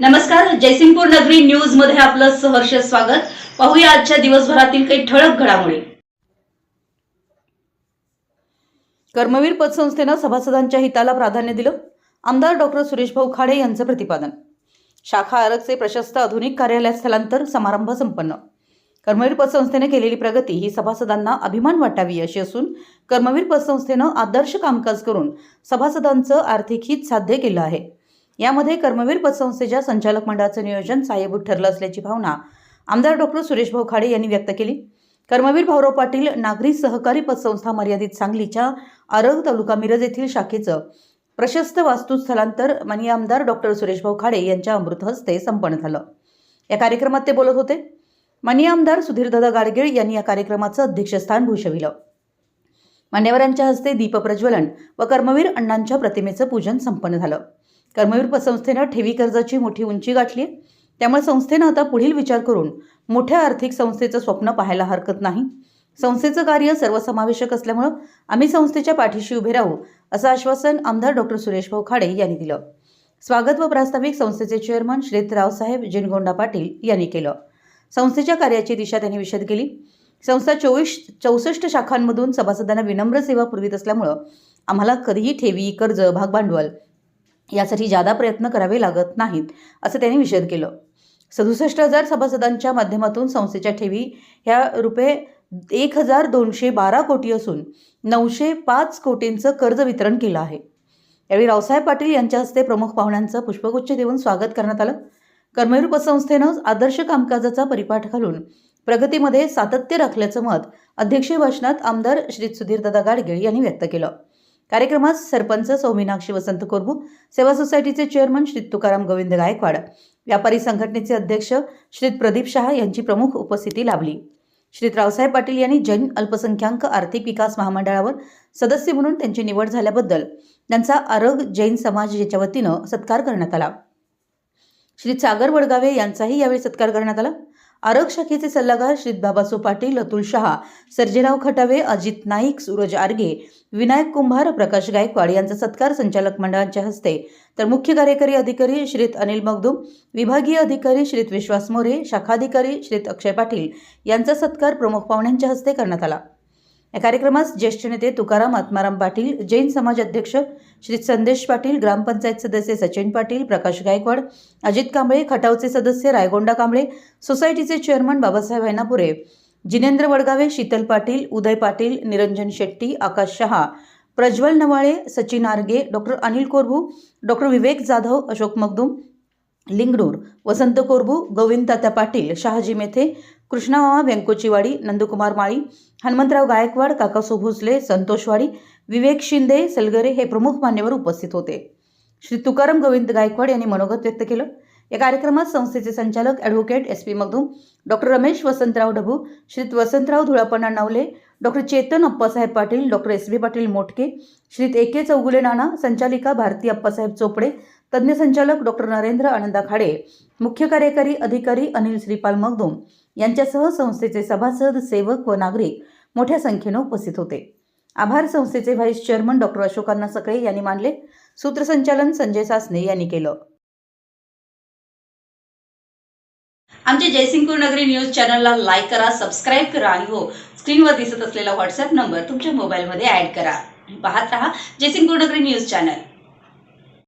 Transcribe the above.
नमस्कार जयसिंगपूर नगरी न्यूजमध्ये आपलं सहर्ष स्वागत. पाहूया आजच्या दिवसभरातील काही ठळक घडामोडी. कर्मवीर पतसंस्थेनं सभासदांच्या हिताला प्राधान्य दिलं. आमदार डॉक्टर सुरेश भाऊ खाडे यांचं प्रतिपादन. शाखा आरगचे प्रशस्त आधुनिक कार्यालयात स्थलांतर समारंभ संपन्न. कर्मवीर पतसंस्थेने केलेली प्रगती ही सभासदांना अभिमान वाटावी अशी असून कर्मवीर पतसंस्थेनं आदर्श कामकाज करून सभासदांचं आर्थिक हित साध्य केलं आहे. यामध्ये कर्मवीर पतसंस्थेच्या संचालक मंडळाचं नियोजन साहेबूत ठरलं असल्याची भावना आमदार डॉक्टर सुरेश भाऊ खाडे यांनी व्यक्त केली. कर्मवीर भाऊराव पाटील नागरी सहकारी पतसंस्था मर्यादित सांगलीच्या आरग तालुका मिरज येथील शाखेचं प्रशस्त वास्तू स्थलांतर माननीय आमदार डॉक्टर सुरेश भाऊ खाडे यांच्या अमृत हस्ते संपन्न झालं. या कार्यक्रमात ते बोलत होते. माननीय आमदार सुधीरदादा गाडगीळ यांनी या कार्यक्रमाचं अध्यक्षस्थान भूषविलं. मान्यवरांच्या हस्ते दीपप्रज्वलन व कर्मवीर अण्णांच्या प्रतिमेचं पूजन संपन्न झालं. कर्मवीर पतसंस्थेनं ठेवी कर्जाची मोठी उंची गाठली त्यामुळे संस्थेनं आता पुढील विचार करून मोठ्या आर्थिक संस्थेचं स्वप्न पाहायला हरकत नाही. संस्थेचं कार्य सर्वसमावेशक असल्यामुळं आम्ही संस्थेच्या पाठीशी उभे राहू असं आश्वासन आमदार डॉक्टर सुरेश भाऊ खाडे यांनी दिलं. स्वागत व प्रास्ताविक संस्थेचे चेअरमन श्रीत रावसाहेब जिनगोंडा पाटील यांनी केलं. संस्थेच्या कार्याची दिशा त्यांनी विशद केली. संस्था चोवीस चौसष्ट शाखांमधून सभासदांना विनम्र सेवा पुरवित असल्यामुळं आम्हाला कधीही ठेवी कर्ज भागभांडवल यासाठी जादा प्रयत्न करावे लागत नाहीत असं त्यांनी विषद केलं. सदुसष्ट हजार सभासदांच्या माध्यमातून संस्थेच्या ठेवी ह्या रुपये एक हजार दोनशे बारा कोटी असून नऊशे पाच कोटींचं कर्ज वितरण केलं आहे. यावेळी रावसाहेब पाटील यांच्या हस्ते प्रमुख पाहुण्यांचं पुष्पगुच्छ देऊन स्वागत करण्यात आलं. कर्मवीर पतसंस्थेनं आदर्श कामकाजाचा परिपाठ घालून प्रगतीमध्ये सातत्य राखल्याचं मत अध्यक्षीय भाषणात आमदार श्री सुधीरदादा गाडगीळ यांनी व्यक्त केलं. कार्यक्रमात सरपंच सौमीनाक्षी वसंत कोरबू सेवा सोसायटीचे चेअरमन श्री तुकाराम गोविंद गायकवाड व्यापारी संघटनेचे अध्यक्ष श्री प्रदीप शहा यांची प्रमुख उपस्थिती लाभली. श्री रावसाहेब पाटील यांनी जैन अल्पसंख्याक आर्थिक विकास महामंडळावर सदस्य म्हणून त्यांची निवड झाल्याबद्दल त्यांचा आरग जैन समाज याच्या वतीनं सत्कार करण्यात आला. श्री सागर वडगावे यांचाही यावेळी सत्कार करण्यात आला. आरक्षकीचे सल्लागार श्री बाबासो पाटील अतुल शहा सर्जेराव खटावे अजित नाईक सूरज आर्गे विनायक कुंभार प्रकाश गायकवाड यांचा सत्कार संचालक मंडळांच्या हस्ते. तर मुख्य कार्यकारी अधिकारी श्रीत अनिल मगदूम विभागीय अधिकारी श्रीत विश्वास मोरे शाखाधिकारी श्रीत अक्षय पाटील यांचा सत्कार प्रमुख पाहुण्यांच्या हस्ते करण्यात आला. या कार्यक्रमास ज्येष्ठ नेते तुकाराम आत्माराम पाटील जैन समाज अध्यक्ष श्री संदेश पाटील ग्रामपंचायत सदस्य सचिन पाटील प्रकाश गायकवाड अजित कांबळे खटावचे सदस्य रायगोंडा कांबळे सोसायटीचे chairman Babasaheb Hainapure Jinendra Vadgave Sheetal Patil Uday Patil Niranjan Shetty Akash Shah Prajwal Navale Sachin Arge doctor Anil Korbu doctor Vivek Jadhav Ashok Magdum Lingdur Vasant Korbu Govind Tatya Patil Shahaji Methe Krishnamama Vyankochiwadi Nandkumar Mali Hanumantrao Gaikwad Kakasu Bhosale Santoshwadi Vivek Shinde Salgare हे प्रमुख मान्यवर उपस्थित होते. श्री तुकाराम गोविंद गायकवाड यांनी मनोगत व्यक्त केलं. या कार्यक्रमात संस्थेचे संचालक advocate S P Magdum doctor Ramesh Vasantrao Dhabu Shri Vasantrao Dhulappanna Navale doctor Chetan Appasaheb Patil doctor S B Patil Motke Shri A K Chougule Nana संचालिका भारती अप्पासाहेब चोपडे तज्ज्ञ संचालक डॉक्टर नरेंद्र आनंदा खाडे मुख्य कार्यकारी अधिकारी अनिल श्रीपाल मगदूम यांच्यासह संस्थेचे सभासद सेवक व नागरिक मोठ्या संख्येनं उपस्थित होते. आभार संस्थेचे व्हाईस चेअरमन डॉक्टर अशोकांना सकळे यांनी मानले. सूत्रसंचालन संजय सासने यांनी केलं. आमच्या जयसिंगपूर नगरी न्यूज चॅनलला लाईक करा सबस्क्राईब करा आणि हो स्क्रीनवर दिसत असलेला व्हॉट्सअप नंबर तुमच्या मोबाईलमध्ये ऍड करा. पाहत रहा जयसिंगपूर नगरी न्यूज चॅनल.